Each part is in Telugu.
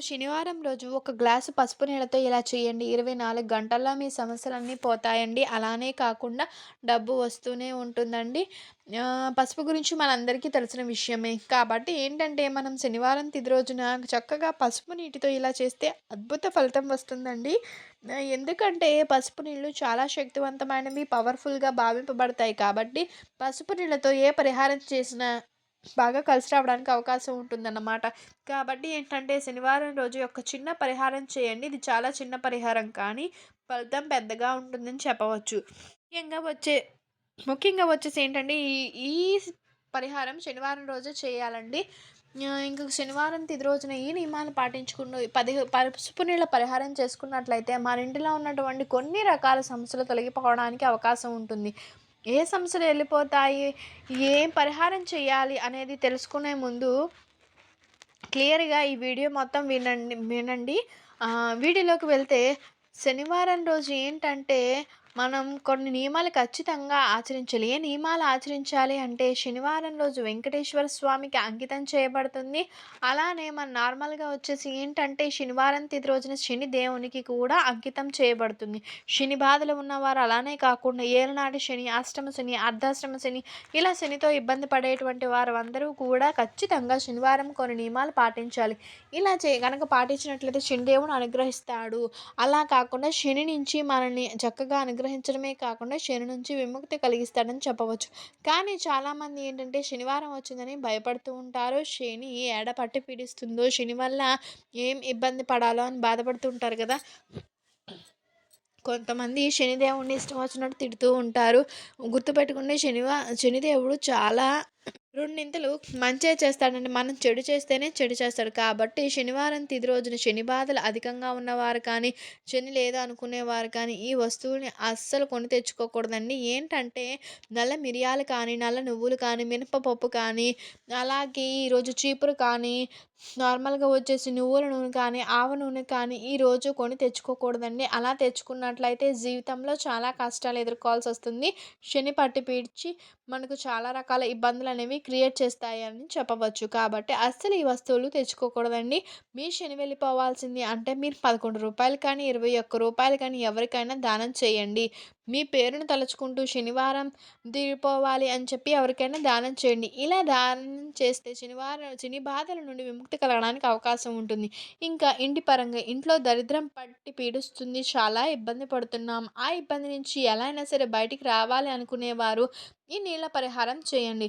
శనివారం రోజు ఒక గ్లాసు పసుపు నీళ్ళతో ఇలా చేయండి. 24 గంటల్లో మీ సమస్యలన్నీ పోతాయండి. అలానే కాకుండా డబ్బు వస్తూనే ఉంటుందండి. పసుపు గురించి మనందరికీ తెలిసిన విషయమే. కాబట్టి ఏంటంటే మనం శనివారం తిది రోజున చక్కగా పసుపు నీటితో ఇలా చేస్తే అద్భుత ఫలితం వస్తుందండి. ఎందుకంటే పసుపు నీళ్ళు చాలా శక్తివంతమైనవి, పవర్‌ఫుల్‌గా భావింపబడతాయి కాబట్టి పసుపు నీళ్ళతో ఏ పరిహారం చేసినా బాగా కలిసి రావడానికి అవకాశం ఉంటుందన్నమాట. కాబట్టి ఏంటంటే శనివారం రోజు ఒక చిన్న పరిహారం చేయండి. ఇది చాలా చిన్న పరిహారం కానీ ఫలితం పెద్దగా ఉంటుందని చెప్పవచ్చు. ముఖ్యంగా వచ్చే ముఖ్యంగా వచ్చేసి ఏంటంటే ఈ ఈ పరిహారం శనివారం రోజే చేయాలండి. ఆహ్, ఇంక శనివారం తిది రోజున ఈ నియమాలు పాటించుకుని పది పసుపు నీళ్ళ పరిహారం చేసుకున్నట్లయితే మన ఇంటిలో ఉన్నటువంటి కొన్ని రకాల సమస్యలు తొలగిపోవడానికి అవకాశం ఉంటుంది. ఏ సమస్యలు వెళ్ళిపోతాయి? ఏం పరిహారం చేయాలి అనేది తెలుసుకునే ముందు క్లియర్‌గా ఈ వీడియో మొత్తం వినండి వినండి. వీడియోలోకి వెళ్తే శనివారం రోజు ఏంటంటే మనం కొన్ని నియమాలు ఖచ్చితంగా ఆచరించాలి. ఏ నియమాలు ఆచరించాలి అంటే శనివారం రోజు వెంకటేశ్వర స్వామికి అంకితం చేయబడుతుంది. అలానే మన నార్మల్‌గా వచ్చేసి ఏంటంటే శనివారం తిది రోజున శని దేవునికి కూడా అంకితం చేయబడుతుంది. శని బాధలు ఉన్నవారు అలానే కాకుండా ఏలనాటి శని, అష్టమ శని, అర్ధాశ్రమ శని ఇలా శనితో ఇబ్బంది పడేటువంటి వారు అందరూ కూడా ఖచ్చితంగా శనివారం కొన్ని నియమాలు పాటించాలి. ఇలా చే కనుక పాటించినట్లయితే శని అనుగ్రహిస్తాడు. అలా కాకుండా శని నుంచి మనల్ని చక్కగా అనుగ్రహించడమే కాకుండా శని నుంచి విముక్తి కలిగిస్తాడని చెప్పవచ్చు. కానీ చాలామంది ఏంటంటే శనివారం వచ్చిందని భయపడుతూ ఉంటారు. శని ఏడ పట్టి పీడిస్తుందో, శని వల్ల ఏం ఇబ్బంది పడాలో అని బాధపడుతూ ఉంటారు కదా! కొంతమంది శనిదేవుడిని ఇష్టం వచ్చినట్టు తిడుతూ ఉంటారు. గుర్తుపెట్టుకుంటే శనివా శనిదేవుడు చాలా రెండింతలు మంచే చేస్తాడండి. మనం చెడు చేస్తేనే చెడు చేస్తాడు. కాబట్టి శనివారం తిది రోజున శని బాధలు అధికంగా ఉన్నవారు కానీ, శని లేదు అనుకునేవారు కానీ ఈ వస్తువుని అస్సలు కొని తెచ్చుకోకూడదండి. ఏంటంటే నల్ల మిరియాలు కానీ, నల్ల నువ్వులు కానీ, మినపపప్పు కానీ, అలాగే ఈరోజు చీపురు కానీ, నార్మల్‌గా వచ్చేసి నువ్వుల నూనె కానీ, ఆవ నూనె కానీ ఈరోజు కొని తెచ్చుకోకూడదండి. అలా తెచ్చుకున్నట్లయితే జీవితంలో చాలా కష్టాలు ఎదుర్కోవాల్సి వస్తుంది. శని పట్టి పీడ్చి మనకు చాలా రకాల ఇబ్బందులు అనేవి క్రియేట్ చేస్తాయని చెప్పవచ్చు. కాబట్టి అస్సలు ఈ వస్తువులు తెచ్చుకోకూడదండి. మీ శని వెళ్ళిపోవాల్సింది అంటే మీరు పదకొండు రూపాయలు కానీ, ఇరవై ఒక్క రూపాయలు కానీ ఎవరికైనా దానం చేయండి. మీ పేరును తలుచుకుంటూ శనివారం తీరిపోవాలి అని చెప్పి ఎవరికైనా దానం చేయండి. ఇలా దానం చేస్తే శనివారం శని బాధల నుండి విముక్తి కలగడానికి అవకాశం ఉంటుంది. ఇంకా ఇంటి పరంగా ఇంట్లో దరిద్రం పట్టి పీడిస్తుంది. చాలా ఇబ్బంది పడుతున్నాం. ఆ ఇబ్బంది నుంచి ఎలా అయినా సరే బయటికి రావాలి అనుకునేవారు ఈ నీళ్ళ పరిహారం చేయండి.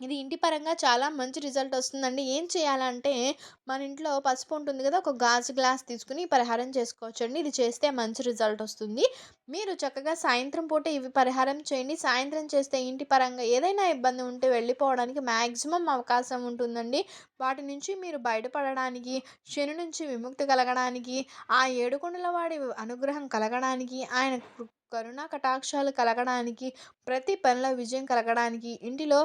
ఇది ఇంటి పరంగా చాలా మంచి రిజల్ట్ వస్తుందండి. ఏం చేయాలంటే మన ఇంట్లో పసుపు ఉంటుంది కదా! ఒక గాజు గ్లాస్ తీసుకుని పరిహారం చేసుకోవచ్చండి. ఇది చేస్తే మంచి రిజల్ట్ వస్తుంది. మీరు చక్కగా సాయంత్రం పూట ఇవి పరిహారం చేయండి. సాయంత్రం చేస్తే ఇంటి పరంగా ఏదైనా ఇబ్బంది ఉంటే వెళ్ళిపోవడానికి మ్యాక్సిమం అవకాశం ఉంటుందండి. వాటి నుంచి మీరు బయటపడడానికి, శని నుంచి విముక్తి కలగడానికి, ఆ ఏడుకొండల వాడి అనుగ్రహం కలగడానికి, ఆయన కరుణా కటాక్షాలు కలగడానికి, ప్రతి పనిలో విజయం కలగడానికి, ఇంటిలో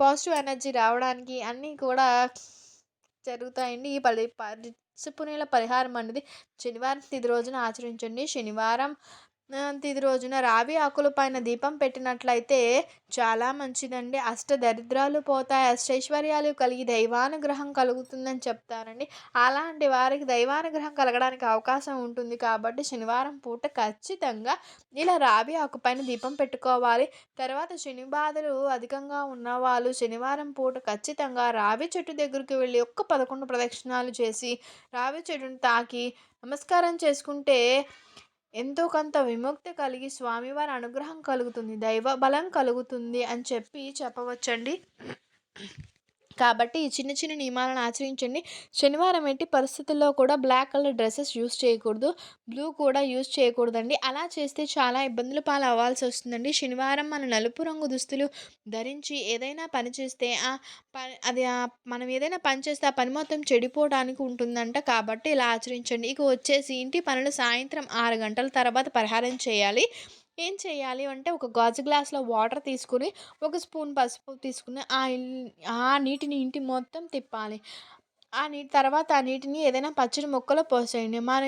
పాజిటివ్ ఎనర్జీ రావడానికి అన్నీ కూడా జరుగుతాయండి. ఈ పలి పసుపు పరిహారం అనేది శనివారం తిథి రోజున ఆచరించండి. శనివారం తిది రోజున రావి ఆకుల పైన దీపం పెట్టినట్లయితే చాలా మంచిదండి. అష్ట దరిద్రాలు పోతాయి. అష్టైశ్వర్యాలు కలిగి దైవానుగ్రహం కలుగుతుందని చెప్తారండి. అలాంటి వారికి దైవానుగ్రహం కలగడానికి అవకాశం ఉంటుంది కాబట్టి శనివారం పూట ఖచ్చితంగా ఇలా రావి ఆకు పైన దీపం పెట్టుకోవాలి. తర్వాత శని బాధలు అధికంగా ఉన్నవాళ్ళు శనివారం పూట ఖచ్చితంగా రావి చెట్టు దగ్గరికి వెళ్ళి ఒక్క 11 ప్రదక్షిణాలు చేసి, రావి చెట్టును తాకి నమస్కారం చేసుకుంటే ఎంతో కొంత విముక్తి కలిగి స్వామివారి అనుగ్రహం కలుగుతుంది. దైవ బలం కలుగుతుంది అని చెప్పి చెప్పవచ్చండి. కాబట్టి ఈ చిన్న చిన్న నియమాలను ఆచరించండి. శనివారం ఎట్టి పరిస్థితుల్లో కూడా బ్లాక్ కలర్ డ్రెస్సెస్ యూజ్ చేయకూడదు. బ్లూ కూడా యూస్ చేయకూడదండి. అలా చేస్తే చాలా ఇబ్బందుల పాలు అవ్వాల్సి వస్తుందండి. శనివారం మన నలుపు రంగు దుస్తులు ధరించి ఏదైనా పని చేస్తే ఆ పని అది మనం ఏదైనా పని చేస్తే ఆ పని మొత్తం చెడిపోవడానికి ఉంటుందంట. కాబట్టి ఇలా ఆచరించండి. ఇక వచ్చేసి ఇంటి పనులు సాయంత్రం ఆరు గంటల తర్వాత పరిహారం చేయాలి. ఏం చేయాలి అంటే ఒక గాజు గ్లాస్‌లో వాటర్ తీసుకొని, ఒక స్పూన్ పసుపు తీసుకుని ఆ ఆ నీటిని ఇంటి మొత్తం తిప్పాలి. ఆ నీటి తర్వాత ఆ నీటిని ఏదైనా పచ్చడి మొక్కలో పోసేయండి. మన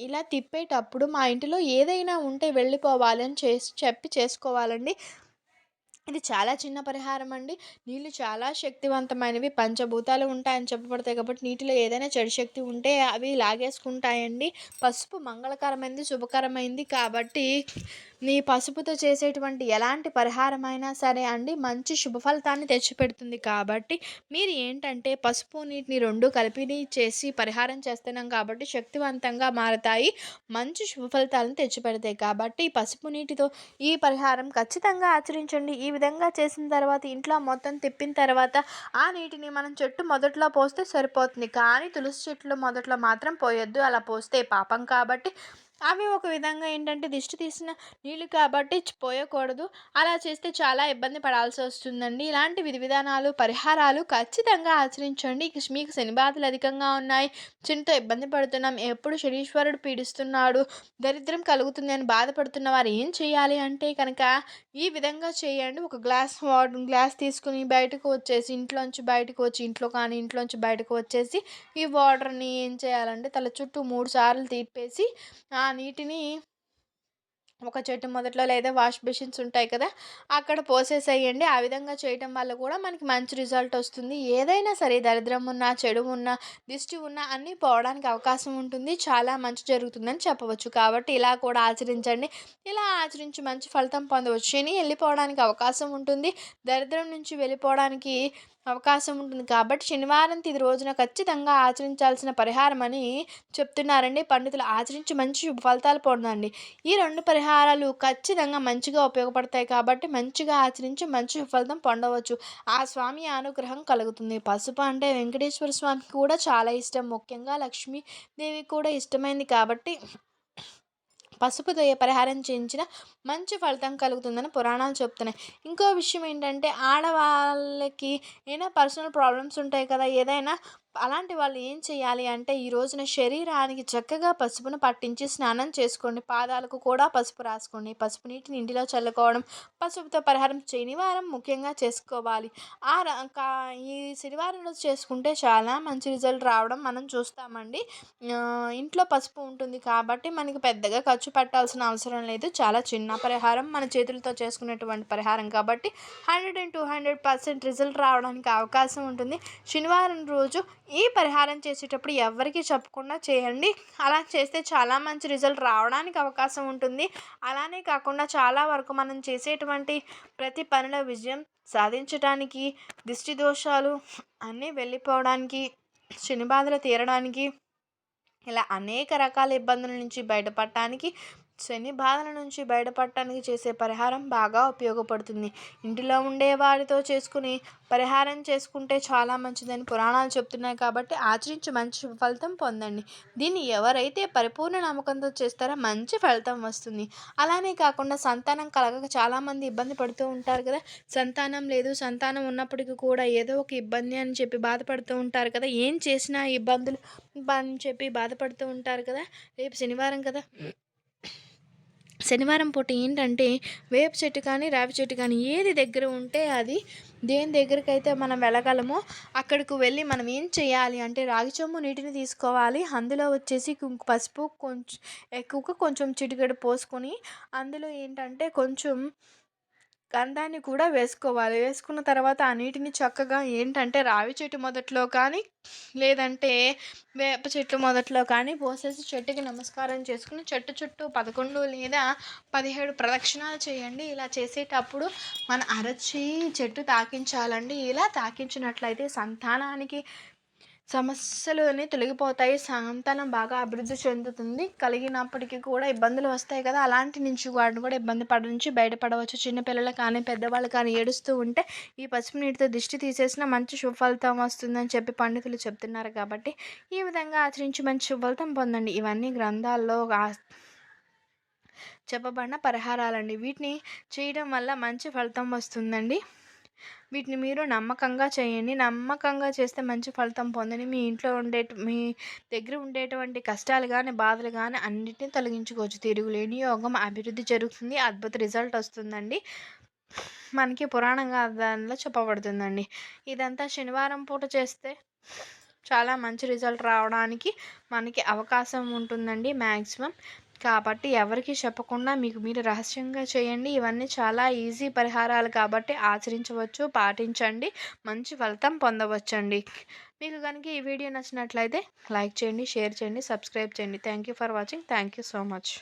ఇలా తిప్పేటప్పుడు మా ఇంటిలో ఏదైనా ఉంటే వెళ్ళిపోవాలి అని చేసి చెప్పి చేసుకోవాలండి. ఇది చాలా చిన్న పరిహారం అండి. నీళ్ళు చాలా శక్తివంతమైనవి పంచభూతాలు ఉంటాయని చెప్పబడతాయి కాబట్టి నీటిలో ఏదైనా చెడు శక్తి ఉంటే అవి లాగేసుకుంటాయండి. పసుపు మంగళకరమైనది శుభకరమైంది కాబట్టి నీ పసుపుతో చేసేటువంటి ఎలాంటి పరిహారమైనా సరే అండి మంచి శుభ ఫలితాన్ని తెచ్చిపెడుతుంది కాబట్టి మీరు ఏంటంటే పసుపు నీటిని రెండు కలిపిని చేసి పరిహారం చేస్తున్నాం కాబట్టి శక్తివంతంగా మారతాయి మంచి శుభ ఫలితాలను తెచ్చిపెడతాయి కాబట్టి పసుపు నీటితో ఈ పరిహారం ఖచ్చితంగా ఆచరించండి. ఈ విధంగా చేసిన తర్వాత ఇంట్లో మొత్తం తిప్పిన తర్వాత ఆ నీటిని మనం చెట్టు మొదట్లో పోస్తే సరిపోతుంది. కానీ తులసి చెట్లు మొదట్లో మాత్రం పోయొద్దు. అలా పోస్తే పాపం కాబట్టి అవి ఒక విధంగా ఏంటంటే దిష్టి తీసిన నీళ్ళు కాబట్టి పోయకూడదు. అలా చేస్తే చాలా ఇబ్బంది పడాల్సి వస్తుందండి. ఇలాంటి విధి విధానాలు పరిహారాలు ఖచ్చితంగా ఆచరించండి. మీకు శని బాధలు అధికంగా ఉన్నాయి చిన్నతో ఇబ్బంది పడుతున్నాం ఎప్పుడు శనీశ్వరుడు పీడిస్తున్నాడు దరిద్రం కలుగుతుంది అని బాధపడుతున్న వారు ఏం చేయాలి అంటే కనుక ఈ విధంగా చేయండి. ఒక గ్లాస్ వాటర్ గ్లాస్ తీసుకుని బయటకు వచ్చేసి ఇంట్లోంచి బయటకు వచ్చి ఇంట్లో కానీ ఇంట్లోంచి బయటకు వచ్చేసి ఈ వాటర్ని ఏం చేయాలంటే తల చుట్టూ మూడు సార్లు తీపేసి ఆ నీటిని ఒక చెట్టు మొదట్లో లేదా వాష్ బేసిన్స్ ఉంటాయి కదా అక్కడ పోసేసేయండి. ఆ విధంగా చేయటం వల్ల కూడా మనకి మంచి రిజల్ట్ వస్తుంది. ఏదైనా సరే దరిద్రం ఉన్నా చెడు ఉన్నా దిష్టి ఉన్నా అన్నీ పోవడానికి అవకాశం ఉంటుంది. చాలా మంచి జరుగుతుందని చెప్పవచ్చు. కాబట్టి ఇలా కూడా ఆచరించండి. ఇలా ఆచరించి మంచి ఫలితం పొందవచ్చు. వెళ్ళిపోవడానికి అవకాశం ఉంటుంది. దరిద్రం నుంచి వెళ్ళిపోవడానికి అవకాశం ఉంటుంది. కాబట్టి శనివారం తిది రోజున ఖచ్చితంగా ఆచరించాల్సిన పరిహారం అని చెప్తున్నారండి. పండితులు ఆచరించి మంచి శుభ ఫలితాలు పొందండి. ఈ రెండు పరిహారాలు ఖచ్చితంగా మంచిగా ఉపయోగపడతాయి కాబట్టి మంచిగా ఆచరించి మంచి ఫలితం పొందవచ్చు. ఆ స్వామి అనుగ్రహం కలుగుతుంది. పసుపు అంటే వెంకటేశ్వర స్వామికి కూడా చాలా ఇష్టం. ముఖ్యంగా లక్ష్మీదేవి కూడా ఇష్టమైంది కాబట్టి పసుపుతో ఏ పరిహారం చేయించిన మంచి ఫలితం కలుగుతుందని పురాణాలు చెప్తున్నాయి. ఇంకో విషయం ఏంటంటే ఆడవాళ్ళకి ఏదైనా పర్సనల్ ప్రాబ్లమ్స్ ఉంటాయి కదా ఏదైనా అలాంటి వాళ్ళు ఏం చేయాలి అంటే ఈ రోజున శరీరానికి చక్కగా పసుపును పట్టించి స్నానం చేసుకోండి. పాదాలకు కూడా పసుపు రాసుకోండి. పసుపు నీటిని ఇంటిలో చల్లుకోవడం పసుపుతో పరిహారం శనివారం ముఖ్యంగా చేసుకోవాలి. ఆ ఈ శనివారం రోజు చేసుకుంటే చాలా మంచి రిజల్ట్ రావడం మనం చూస్తామండి. ఇంట్లో పసుపు ఉంటుంది కాబట్టి మనకి పెద్దగా ఖర్చు ఖర్చు పెట్టాల్సిన అవసరం లేదు. చాలా చిన్న పరిహారం మన చేతులతో చేసుకునేటువంటి పరిహారం కాబట్టి hundred and two hundred percent result రావడానికి అవకాశం ఉంటుంది. శనివారం రోజు ఈ పరిహారం చేసేటప్పుడు ఎవరికి చెప్పకుండా చేయండి. అలా చేస్తే చాలా మంచి రిజల్ట్ రావడానికి అవకాశం ఉంటుంది. అలానే కాకుండా చాలా వరకు మనం చేసేటువంటి ప్రతి పనిలో విజయం సాధించడానికి దిష్టి దోషాలు అన్నీ వెళ్ళిపోవడానికి శని బాధలు తీరడానికి ఇలా అనేక రకాల ఇబ్బందుల నుంచి బయటపడటానికి శని బాధల నుంచి బయటపడటానికి చేసే పరిహారం బాగా ఉపయోగపడుతుంది. ఇంటిలో ఉండే వారితో చేసుకుని పరిహారం చేసుకుంటే చాలా మంచిదని పురాణాలు చెప్తున్నాయి కాబట్టి ఆచరించి మంచి ఫలితం పొందండి. దీన్ని ఎవరైతే పరిపూర్ణ నమ్మకంతో చేస్తారో మంచి ఫలితం వస్తుంది. అలానే కాకుండా సంతానం కలగక చాలామంది ఇబ్బంది పడుతూ ఉంటారు కదా. సంతానం లేదు సంతానం ఉన్నప్పటికీ కూడా ఏదో ఒక ఇబ్బంది అని చెప్పి బాధపడుతూ ఉంటారు కదా. ఏం చేసినా ఇబ్బందులు అని చెప్పి బాధపడుతూ ఉంటారు కదా. రేపు శనివారం కదా. శనివారం పూట ఏంటంటే వేప చెట్టు కానీ రావి చెట్టు కానీ ఏది దగ్గర ఉంటే అది దేని దగ్గరకైతే మనం వెళ్ళగలమో అక్కడికి వెళ్ళి మనం ఏం చేయాలి అంటే రాగి చెంబు నీటిని తీసుకోవాలి. అందులో వచ్చేసి పసుపు కొంచెం ఎక్కువగా కొంచెం చిటికెడు పోసుకొని అందులో ఏంటంటే కొంచెం గంధాన్ని కూడా వేసుకోవాలి. వేసుకున్న తర్వాత ఆ నీటిని చక్కగా ఏంటంటే రావి చెట్టు మొదట్లో కానీ లేదంటే వేప చెట్టు మొదట్లో కానీ పోసేసి చెట్టుకి నమస్కారం చేసుకుని చెట్టు చుట్టూ పదకొండు లేదా పదిహేడు ప్రదక్షిణాలు చేయండి. ఇలా చేసేటప్పుడు మన అరచి చెట్టు తాకించాలండి. ఇలా తాకించినట్లయితే సంతానానికి సమస్యలని తొలగిపోతాయి. సంతానం బాగా అభివృద్ధి చెందుతుంది. కలిగినప్పటికీ కూడా ఇబ్బందులు వస్తాయి కదా. అలాంటి నుంచి వాడిని కూడా ఇబ్బంది పడ నుంచి బయటపడవచ్చు చిన్నపిల్లలు కానీ పెద్దవాళ్ళు కానీ ఏడుస్తూ ఉంటే ఈ పసుపు నీటితో దిష్టి తీసేసిన మంచి శుభఫలితం వస్తుందని చెప్పి పండితులు చెప్తున్నారు కాబట్టి ఈ విధంగా ఆచరించి మంచి శుభఫలితం పొందండి. ఇవన్నీ గ్రంథాల్లో చెప్పబడిన పరిహారాలండి. వీటిని చేయడం వల్ల మంచి ఫలితం వస్తుందండి. వీటిని మీరు నమ్మకంగా చేయండి. నమ్మకంగా చేస్తే మంచి ఫలితం పొందని మీ ఇంట్లో ఉండే మీ దగ్గర ఉండేటువంటి కష్టాలు కానీ బాధలు కానీ అన్నిటిని తొలగించుకోవచ్చు. తిరుగులేని యోగం అభివృద్ధి జరుగుతుంది. అద్భుత రిజల్ట్ వస్తుందండి. మనకి పురాణంగా దానిలో చెప్పబడుతుందండి. ఇదంతా శనివారం పూట చేస్తే చాలా మంచి రిజల్ట్ రావడానికి మనకి అవకాశం ఉంటుందండి మ్యాక్సిమం కాబట్టి ఎవరికి చెప్పకుండా మీకు మీరు రహస్యంగా చేయండి. ఇవన్నీ చాలా ఈజీ పరిహారాలు కాబట్టి ఆచరించవచ్చు పాటించండి మంచి ఫలితం పొందవచ్చండి. మీకు కనుక ఈ వీడియో నచ్చినట్లయితే లైక్ చేయండి షేర్ చేయండి సబ్స్క్రైబ్ చేయండి. Thank you for watching thank you so much